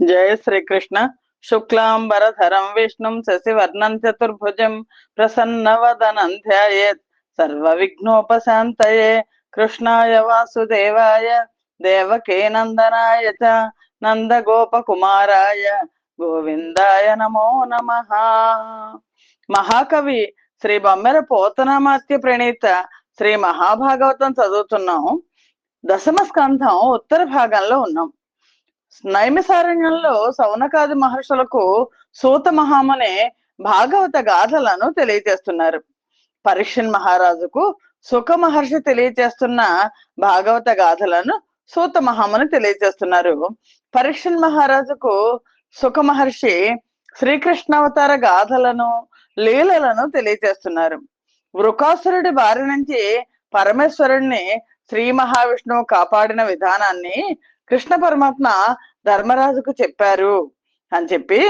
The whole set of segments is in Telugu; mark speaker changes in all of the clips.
Speaker 1: జయ శ్రీకృష్ణ. శుక్లాంబరధరం విష్ణుం శశివర్ణం చతుర్భుజం ప్రసన్నవదనం ధ్యాయేత్ సర్వ విఘ్నోపశాంతయే కృష్ణాయ వాసుదేవాయ దేవకే నందనాయ చ నందగోపకుమారాయ గోవిందాయ నమో నమ. మహాకవి శ్రీ బొమ్మెర పోతనామాత్య ప్రణీత శ్రీ మహాభాగవతం చదువుతున్నాం. దశమ స్కంధం ఉత్తర భాగంలో ఉన్నాం. నైమిసారణ్యంలో సౌనకాది మహర్షులకు సూత మహామనే భాగవత గాథలను తెలియజేస్తున్నారు. పరీక్షన్ మహారాజుకు సుఖ మహర్షి తెలియజేస్తున్న భాగవత గాథలను సూత మహాముని తెలియజేస్తున్నారు. పరీక్షన్ మహారాజుకు సుఖ మహర్షి శ్రీకృష్ణావతార గాథలను లీలలను తెలియజేస్తున్నారు. వృకాసురుడి బారి నుంచి పరమేశ్వరుణ్ణి శ్రీ మహావిష్ణువు కాపాడిన విధానాన్ని కృష్ణ పరమాత్మ ధర్మరాజుకు చెప్పారు అని చెప్పి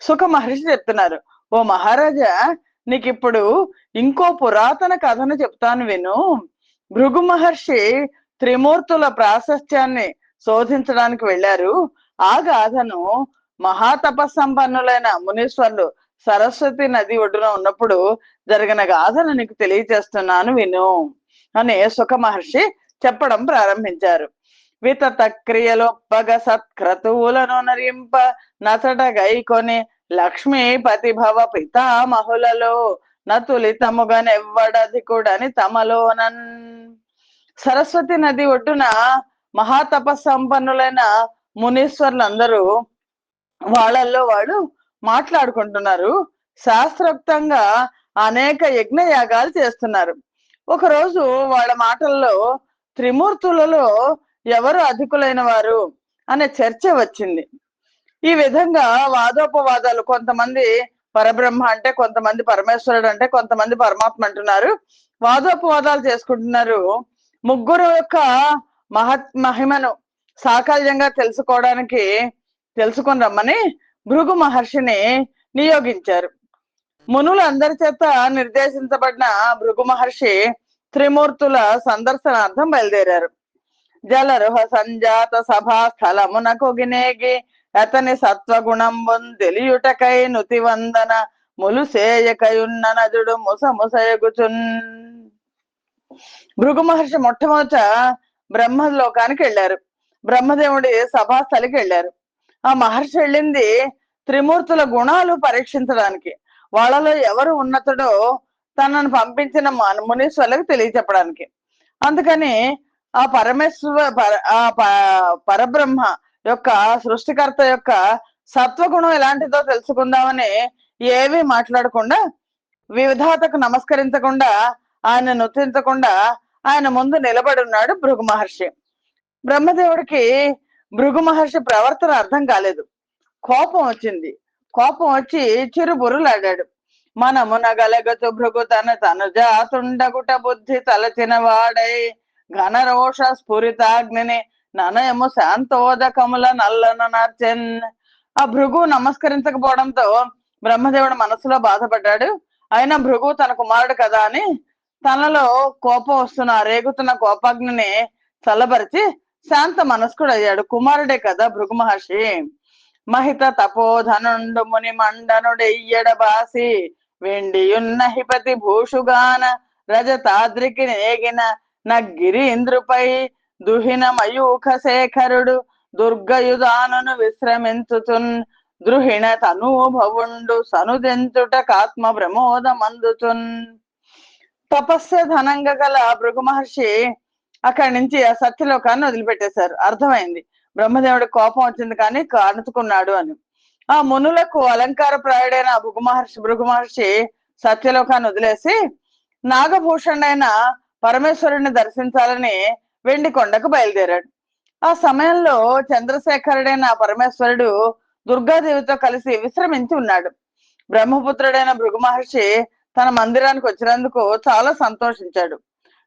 Speaker 1: సుఖ మహర్షి చెప్తున్నారు. ఓ మహారాజా నీకు ఇప్పుడు ఇంకో పురాతన కథను చెప్తాను విను. భృగు మహర్షి త్రిమూర్తుల ప్రాశస్త్యాన్ని శోధించడానికి వెళ్ళారు. ఆ గాథను మహాతపస్సంపన్నులైన మునీశ్వర్లు సరస్వతి నది ఒడ్డున ఉన్నప్పుడు జరిగిన గాథను నీకు తెలియజేస్తున్నాను విను అని సుఖ మహర్షి చెప్పడం ప్రారంభించారు. వితత క్రియలొప్పగ సత్క్రతువులను నరింప నసట గైకొని లక్ష్మీపతి భవ పితామహులలో నతులితముగనెవ్వడధికుడని తమలోనన్. సరస్వతి నది ఒడ్డున మహాతప సంపన్నులైన మునీశ్వర్లందరూ వాళ్ళల్లో వాళ్ళు మాట్లాడుకుంటున్నారు. శాస్త్రోక్తంగా అనేక యజ్ఞ యాగాలు చేస్తున్నారు. ఒకరోజు వాళ్ళ మాటల్లో త్రిమూర్తులలో ఎవరు అధికులైన వారు అనే చర్చ వచ్చింది. ఈ విధంగా వాదోపవాదాలు కొంతమంది పరబ్రహ్మ అంటే కొంతమంది పరమేశ్వరుడు అంటే కొంతమంది పరమాత్మ అంటున్నారు. వాదోపవాదాలు చేసుకుంటున్నారు. ముగ్గురు యొక్క మహత్ మహిమను సాకల్యంగా తెలుసుకోవడానికి తెలుసుకుని రమ్మని భృగు మహర్షిని నియోగించారు. మునులు అందరి చేత నిర్దేశించబడిన భృగు మహర్షి త్రిమూర్తుల సందర్శనార్థం బయలుదేరారు. జలరుహ సంజాత సభా స్థలమునకు గినేగి అతని సత్వగుణంబున్ తెలియుటకై నుతి వందన ములుసేయకయున్న నజుడు ముస ముసయగుచున్. భృగు మహర్షి మొట్టమొదట బ్రహ్మలోకానికి వెళ్ళారు. బ్రహ్మదేవుడి సభాస్థలికి వెళ్ళారు. ఆ మహర్షి వెళ్ళింది త్రిమూర్తుల గుణాలు పరీక్షించడానికి. వాళ్ళలో ఎవరు ఉన్నతుడో తనను పంపించిన మన- తెలియచెప్పడానికి. అందుకని ఆ పరమేశ్వర పర- ఆ ప- పరబ్రహ్మ యొక్క సృష్టికర్త యొక్క సత్వగుణం ఎలాంటిదో తెలుసుకుందామని ఏమీ మాట్లాడకుండా వివిధాతకు నమస్కరించకుండా ఆయన నృత్యించకుండా ఆయన ముందు నిలబడి ఉన్నాడు భృగు మహర్షి. బ్రహ్మదేవుడికి భృగు మహర్షి ప్రవర్తన అర్థం కాలేదు. కోపం వచ్చింది. కోపం వచ్చి చిరుబురులాడాడు మనమున గలగతు భృగు తన తను జాతుండగుట బుద్ధి తలచిన వాడై ఘనరోష స్ఫురితాగ్నిని ననయము శాంతోదకముల నల్లన నార్చెన్. ఆ భృగు నమస్కరించకపోవడంతో బ్రహ్మదేవుడు మనసులో బాధపడ్డాడు. అయినా భృగు తన కుమారుడు కదా అని తనలో కోపం వస్తున్న రేగుతున్న కోపాగ్నిని చల్లబరిచి శాంత మనస్కుడు అయ్యాడు కుమారుడే కదా భృగు మహర్షి. మహిత తపోధనుండు ముని మండనుడెయ్యడ బాసి వెండియున్న హిపతి భూషుగాన రజతాద్రికి నేగిన నగిరీంద్రుపై దుహిన మయూఖ శేఖరుడు దుర్గయుధానును విశ్రమించుచున్ ద్రుహిణ తనూభవుండు సనుదెంచుటకాత్మ ప్రమోదమందుచున్ తపస్సు ధనంగా గల భృగు మహర్షి అక్కడి నుంచి ఆ సత్యలోకాన్ని వదిలిపెట్టేశారు. అర్థమైంది. బ్రహ్మదేవుడి కోపం వచ్చింది కానీ కానుకున్నాడు అని. ఆ మునులకు అలంకార ప్రాయుడైన భృగు మహర్షి భృగు మహర్షి సత్యలోకాన్ని వదిలేసి నాగభూషణుడైన పరమేశ్వరుని దర్శించాలని వెండి కొండకు బయలుదేరాడు. ఆ సమయంలో చంద్రశేఖరుడైన పరమేశ్వరుడు దుర్గాదేవితో కలిసి విశ్రమించి ఉన్నాడు. బ్రహ్మపుత్రుడైన భృగు మహర్షి తన మందిరానికి వచ్చినందుకు చాలా సంతోషించాడు.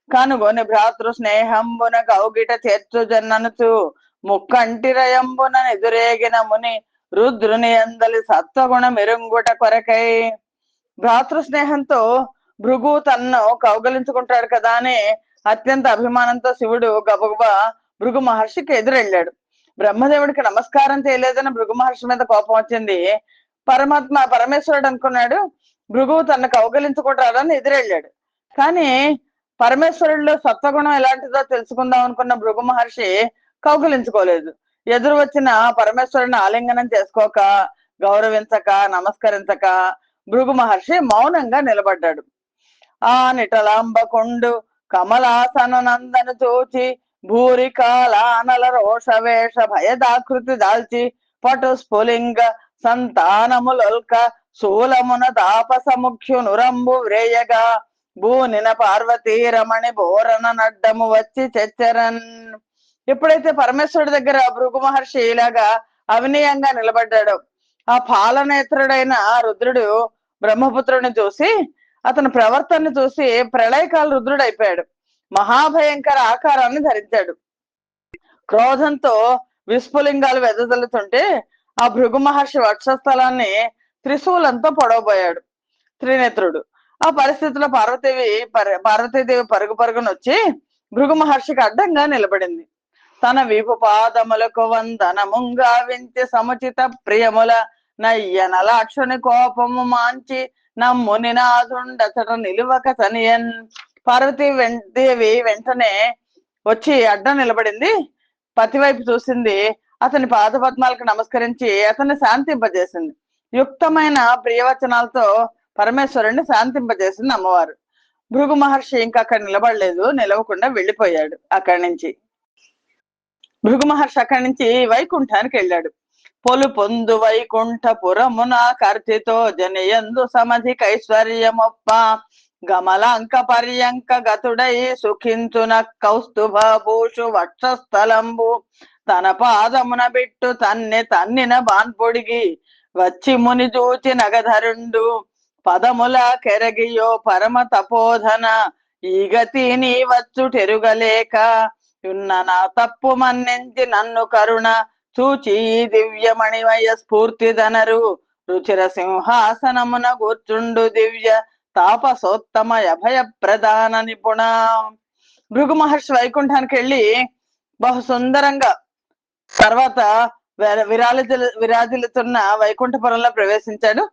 Speaker 1: కానుగోని భ్రాతృ స్నేహంబున గౌగిట చేర్చు జన్ననుచు ముక్కంటిరయంబున ఎదురేగిన ముని రుద్రుని అందలి సత్వగుణ మెరుంగుట కొరకై భ్రాతృ స్నేహంతో భృగు తన్ను కౌగలించుకుంటాడు కదా అని అత్యంత అభిమానంతో శివుడు గబగబా భృగు మహర్షికి ఎదురెళ్ళాడు. బ్రహ్మదేవుడికి నమస్కారం చేయలేదని భృగు మహర్షి మీద కోపం వచ్చింది. పరమాత్మ పరమేశ్వరుడు అనుకున్నాడు భృగువు తన కౌగలించుకుంటాడని ఎదురెళ్ళాడు. కానీ పరమేశ్వరుడిలో సత్వగుణం ఎలాంటిదో తెలుసుకుందాం అనుకున్న భృగు మహర్షి కౌగలించుకోలేదు. ఎదురు వచ్చిన పరమేశ్వరుని ఆలింగనం చేసుకోక గౌరవించక నమస్కరించక భృగు మహర్షి మౌనంగా నిలబడ్డాడు. ఆ నిటలాంబకొండు కమలాసన నందను చూచి భూరి కాలానల రోష వేష భయదాకృతి దాల్చి పటు స్ఫులింగ సంతానములొల్క శూలమున తాపసముఖ్యునురంబు వ్రేయగా భూనిన పార్వతీ రమణి బోరన నడ్డము వచ్చి చెచ్చరన్. ఎప్పుడైతే పరమేశ్వరుడి దగ్గర భృగు మహర్షి ఇలాగా అవినయంగా నిలబడ్డాడు ఆ పాలనేత్రుడైన రుద్రుడు బ్రహ్మపుత్రుడిని చూసి అతని ప్రవర్తన చూసి ప్రళయకాల రుద్రుడైపోయాడు. మహాభయంకర ఆకారాన్ని ధరించాడు. క్రోధంతో విస్ఫులింగాలు వెదజల్లుతుంటే ఆ భృగు మహర్షి వక్షస్థలాన్ని త్రిశూలంతో పొడవబోయాడు. త్రినేత్రుడు. ఆ పరిస్థితిలో పార్వతీదేవి పర- పార్వతీదేవి పరుగు పరుగునొచ్చి భృగు మహర్షికి అడ్డంగా నిలబడింది. తన వీపు పాదములకు వందనముంగా వింతి సముచిత ప్రియముల నయ్యన లాక్షుని కోపము మాంచి నమ్ము నాదుండచట నిలువక తనియన్. పార్వతి దేవి వెంటనే వచ్చి అడ్డం నిలబడింది. పతివైపు చూసింది. అతని పాద పద్మాలకు నమస్కరించి అతన్ని శాంతింపజేసింది. యుక్తమైన ప్రియవచనాలతో పరమేశ్వరుణ్ణి శాంతింపజేసింది అమ్మవారు. భృగు మహర్షి ఇంకా అక్కడ నిలబడలేదు. నిలవకుండా వెళ్ళిపోయాడు అక్కడి నుంచి. భృగు మహర్షి అక్కడి నుంచి వైకుంఠానికి వెళ్ళాడు. పొలు పొందు వైకుంఠపురమున కర్తితో జనయందు సమధికైశ్వర్యమొప్ప గమలాంక పర్యంక గతుడై సుఖించున కౌస్తుభూషు వక్షస్థలంబు. తన పాదమున బిట్టు తన్ని తన్నిన బాన్పొడిగి వచ్చి ముని చూచి నగధరుండు. పదముల కెరగియో పరమ తపోధన ఈ గతి నీ వచ్చు టెరుగలేక. ఉన్న నా తప్పు మన్నించి నన్ను కరుణ చూచి ఈ దివ్యమణిమయ స్ఫూర్తిదనరు రుచిర సింహాసనమున కూర్చుండు దివ్య తాపసోత్తమ అభయ ప్రధాన నిపుణ. భృగు మహర్షి వైకుంఠానికి వెళ్ళి బహు సుందరంగా తర్వాత విర- విరాజిల్లు విరాజిల్లుతున్న వైకుంఠపురంలో ప్రవేశించాడు.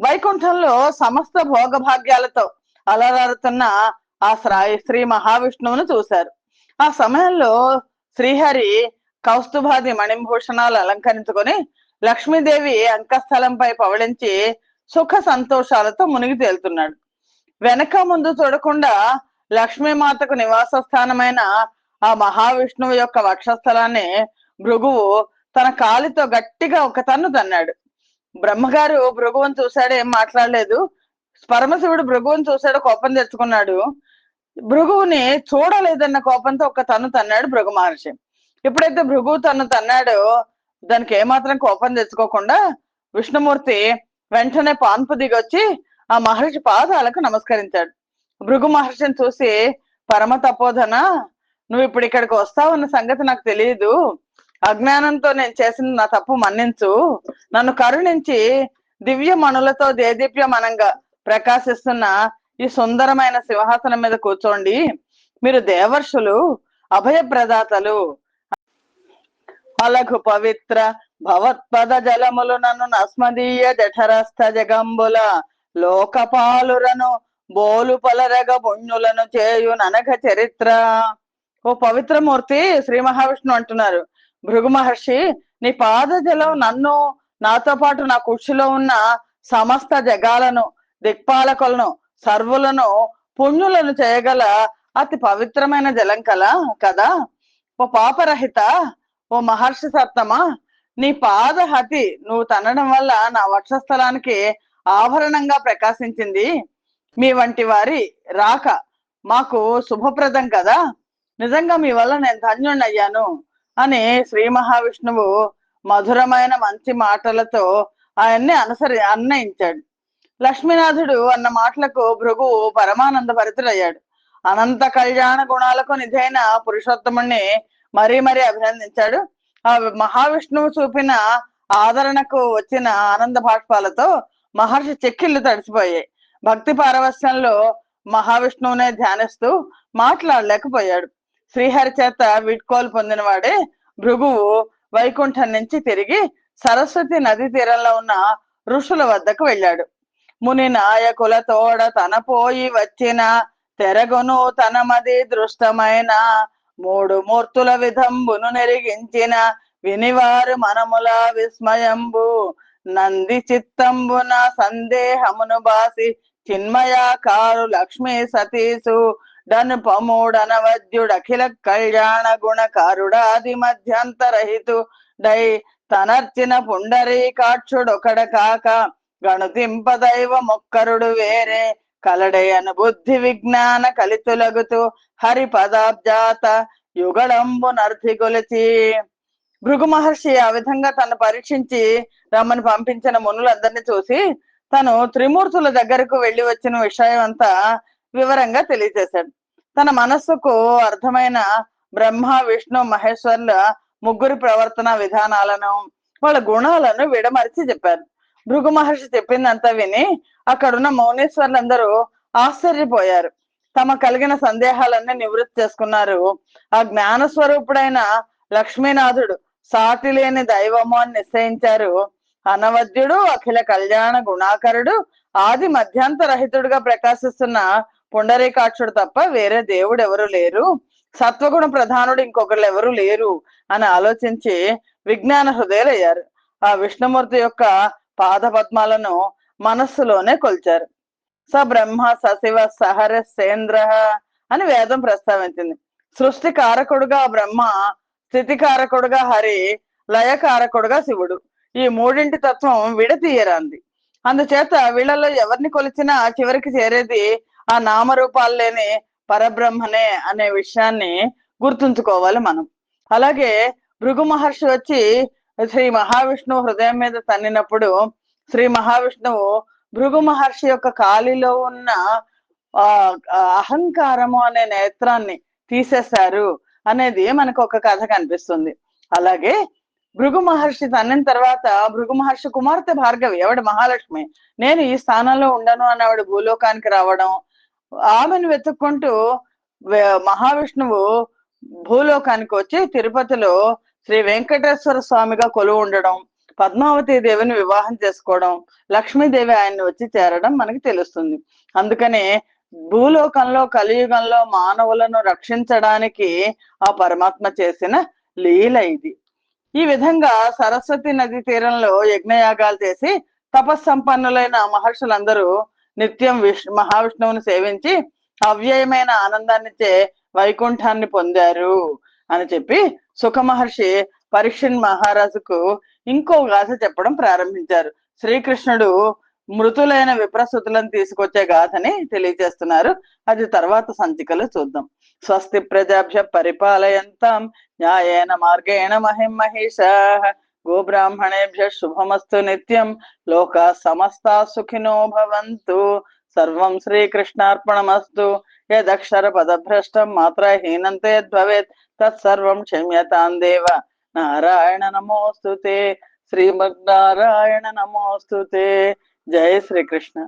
Speaker 1: వైకుంఠంలో సమస్త భోగభాగ్యాలతో అలరారుతున్న ఆ శ్రీ మహావిష్ణువును చూశారు. ఆ సమయంలో శ్రీహరి కౌస్తుభాది మణిభూషణాలు అలంకరించుకొని లక్ష్మీదేవి అంకస్థలంపై పవళించి సుఖ సంతోషాలతో మునిగి తేలుతున్నాడు. వెనక ముందు చూడకుండా లక్ష్మీమాతకు నివాస స్థానమైన ఆ మహావిష్ణువు యొక్క వక్షస్థలాన్ని భృగువు తన కాలితో గట్టిగా ఒక తన్ను తన్నాడు. బ్రహ్మగారు భృగువుని చూశాడు ఏం మాట్లాడలేదు. పరమశివుడు భృగువుని చూశాడు కోపం తెచ్చుకున్నాడు. భృగువుని చూడలేదన్న కోపంతో ఒక తన్ను తన్నాడు భృగు మహర్షి. ఎప్పుడైతే భృగు తను తన్నాడో దానికి ఏమాత్రం కోపం తెచ్చుకోకుండా విష్ణుమూర్తి వెంటనే పాన్పు దిగొచ్చి ఆ మహర్షి పాదాలకు నమస్కరించాడు. భృగు మహర్షిని చూసి పరమ తపోధన నువ్వు ఇప్పుడు ఇక్కడికి వస్తావన్న సంగతి నాకు తెలియదు అజ్ఞానంతో నేను చేసిన నా తప్పు మన్నించు. నన్ను కరుణించి దివ్య మణులతో దేదీప్యమనంగా ప్రకాశిస్తున్న ఈ సుందరమైన సింహాసనం మీద కూర్చోండి. మీరు దేవర్షులు అభయ ప్రదాతలు పలఘు పవిత్ర భవత్పద జలములు నన్ను నస్మదీయ జఠరస్థ జగంబుల లోకపాలురను బోలు పలరగ పుణ్యులను చేయు ననఘ చరిత్ర. ఓ పవిత్రమూర్తి శ్రీ మహావిష్ణు అంటున్నారు. భృగు మహర్షి నీ పాద జలం నన్ను నాతో పాటు నా కుర్చీలో ఉన్న సమస్త జగాలను దిక్పాలకులను సర్వులను పుణ్యులను చేయగల అతి పవిత్రమైన జలం కల కదా? ఓ పాపరహిత ఓ మహర్షి సత్తమా నీ పాద హతి నువ్వు తనడం వల్ల నా వక్షస్థలానికి ఆభరణంగా ప్రకాశించింది. మీ వంటి వారి రాక మాకు శుభప్రదం కదా? నిజంగా మీ వల్ల నేను ధన్యుణ్ణయ్యాను అని శ్రీ మహావిష్ణువు మధురమైన మంచి మాటలతో ఆయన్ని అనుసరి అన్నయించాడు లక్ష్మీనాథుడు అన్న మాటలకు భృగు పరమానంద భరితుడయ్యాడు. అనంత కళ్యాణ గుణాలకు నిధైన పురుషోత్తముణ్ణి మరీ మరీ అభినందించాడు. ఆ మహావిష్ణువు చూపిన ఆదరణకు వచ్చిన ఆనంద భాష్పాలతో మహర్షి చెక్కిళ్ళు తడిసిపోయాయి. భక్తి పారవస్యంలో మహావిష్ణువునే ధ్యానిస్తూ మాట్లాడలేకపోయాడు. శ్రీహరి చేత వీడ్కోలు పొందినవాడే భృగువు వైకుంఠం నుంచి తిరిగి సరస్వతి నది తీరంలో ఉన్న ఋషుల వద్దకు వెళ్ళాడు. ముని నాయకుల తోడ తన పోయి వచ్చిన తెరగొను తన మది దృష్టమైన మూడు మూర్తుల విధంబును నెరిగించిన వినివారు మనముల విస్మయంబు. నంది చిత్తంబున సందేహమును బాసి చిన్మయాకారు లక్ష్మీ సతీసు. డనుపమూడనవద్యుడఖిల కళ్యాణ గుణకారుడాది మధ్యంతరహితు. డై తనర్చిన పుండరీకాక్షుడొకడ కాక గణుతింప దైవ మొక్కరుడు వేరే కలడయను బుద్ధి విజ్ఞాన కలితులగుతూ హరి పదాబ్జాత యుగడంబు నర్ధి గొలిచి. భృగు మహర్షి ఆ విధంగా తను పరీక్షించి రమ్మని పంపించిన మునులందరినీ చూసి తను త్రిమూర్తుల దగ్గరకు వెళ్ళి వచ్చిన విషయం అంతా వివరంగా తెలియజేశాడు. తన మనస్సుకు అర్థమైన బ్రహ్మ విష్ణు మహేశ్వర్ల ముగ్గురి ప్రవర్తన విధానాలను వాళ్ళ గుణాలను విడమరిచి చెప్పారు. భృగు మహర్షి చెప్పిందంతా విని అక్కడున్న మౌనేశ్వర్లందరూ ఆశ్చర్యపోయారు. తమ కలిగిన సందేహాలన్నీ నివృత్తి చేసుకున్నారు. ఆ జ్ఞాన స్వరూపుడైన లక్ష్మీనాథుడు సాటి లేని దైవము అని నిశ్చయించారు. అనవద్యుడు అఖిల కళ్యాణ గుణాకరుడు ఆది మధ్యాంతరహితుడుగా ప్రకాశిస్తున్న పుండరీకాక్షుడు తప్ప వేరే దేవుడు ఎవరు లేరు. సత్వగుణ ప్రధానుడు ఇంకొకరు ఎవరు లేరు అని ఆలోచించి విజ్ఞాన హృదయులయ్యారు. ఆ విష్ణుమూర్తి యొక్క పాదపద్మాలను మనస్సులోనే కొల్చారు. స బ్రహ్మ సశివ సహర సేంద్ర అని వేదం ప్రస్తావించింది. సృష్టి కారకుడుగా బ్రహ్మ స్థితి కారకుడుగా హరి లయకారకుడుగా శివుడు. ఈ మూడింటి తత్వం విడతీయరాంది. అందుచేత వీళ్ళలో ఎవరిని కొలిచినా చివరికి చేరేది ఆ నామరూపాలు లేని పరబ్రహ్మనే అనే విషయాన్ని గుర్తుంచుకోవాలి మనం. అలాగే భృగు మహర్షి వచ్చి శ్రీ మహావిష్ణువు హృదయం మీద తన్నినప్పుడు శ్రీ మహావిష్ణువు భృగు మహర్షి యొక్క కాలిలో ఉన్న ఆ అహంకారము అనే నేత్రాన్ని తీసేశారు అనేది మనకు ఒక కథ కనిపిస్తుంది. అలాగే భృగు మహర్షి తన్నిన తర్వాత భృగు మహర్షి కుమార్తె భార్గవి ఆవిడ మహాలక్ష్మి. నేను ఈ స్థానంలో ఉండను అని ఆవిడ భూలోకానికి రావడం ఆమెను వెతుక్కుంటూ మహావిష్ణువు భూలోకానికి వచ్చి తిరుపతిలో శ్రీ వెంకటేశ్వర స్వామిగా కొలువు ఉండడం పద్మావతి దేవిని వివాహం చేసుకోవడం లక్ష్మీదేవి ఆయన్ని వచ్చి చేరడం మనకి తెలుస్తుంది. అందుకనే భూలోకంలో కలియుగంలో మానవులను రక్షించడానికి ఆ పరమాత్మ చేసిన లీల ఇది. ఈ విధంగా సరస్వతి నది తీరంలో యజ్ఞయాగాలు చేసి తపస్సంపన్నులైన మహర్షులందరూ నిత్యం విష్ణు మహావిష్ణువుని సేవించి అవ్యయమైన ఆనందాన్నిచ్చే వైకుంఠాన్ని పొందారు. అని చెప్పి సుఖ మహర్షి పరీక్షన్ మహారాజుకు ఇంకో గాథ చెప్పడం ప్రారంభించారు. శ్రీకృష్ణుడు మృతులైన విప్రసుతులను తీసుకొచ్చే గాథని తెలియజేస్తున్నారు. అది తర్వాత సంచికలు చూద్దాం. స్వస్తి ప్రజాభ్య పరిపాలయంతం న్యాయేన మార్గేణ మహిం మహిష గోబ్రాహ్మణేభ్య శుభమస్తు నిత్యం లోక సమస్తా సుఖినో భవంతు సర్వం శ్రీకృష్ణార్పణమస్తు. యదక్షర పదభ్రష్టం మాత్రహీనం తే భవేత్ తత్సర్వం క్షమ్యతాం దేవ. నారాయణ నమోస్తుతే. శ్రీమన్నారాయణ నమోస్తుతే. జయ శ్రీకృష్ణ.